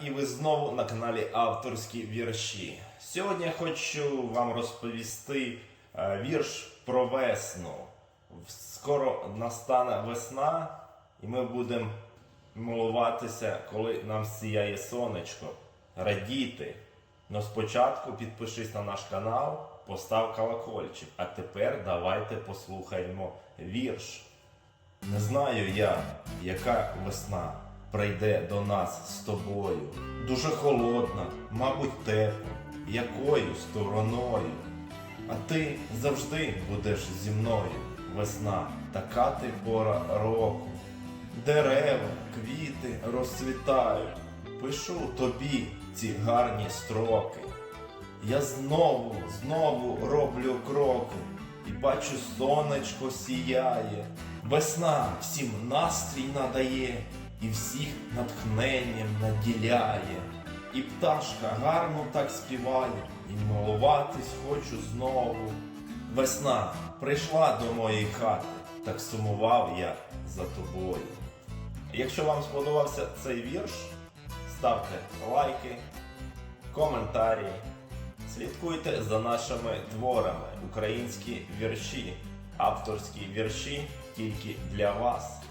і ви знову на каналі Авторські вірші. Сьогодні я хочу вам розповісти е, вірш про весну. Скоро настане весна, і ми будемо милуватися, коли нам сіяє сонечко, радіти. Но спочатку підпишись на наш канал, постав колокольчик. А тепер давайте послухаємо вірш. Не знаю я, яка весна прийде до нас з тобою. Дуже холодна, мабуть, тепла, якою стороною. А ти завжди будеш зі мною. Весна, така ти пора року. Дерева, квіти розцвітають. Пишу тобі ці гарні строки. Я знову, знову роблю кроки і бачу, сонечко сіяє. Весна всім настрій надає і всіх натхненням наділяє. І пташка гарно так співає, і милуватись хочу знову. Весна прийшла до моєї хати, так сумував я за тобою. Якщо вам сподобався цей вірш, ставте лайки, коментарі. Слідкуйте за нашими творами українські вірші, авторські вірші тільки для вас.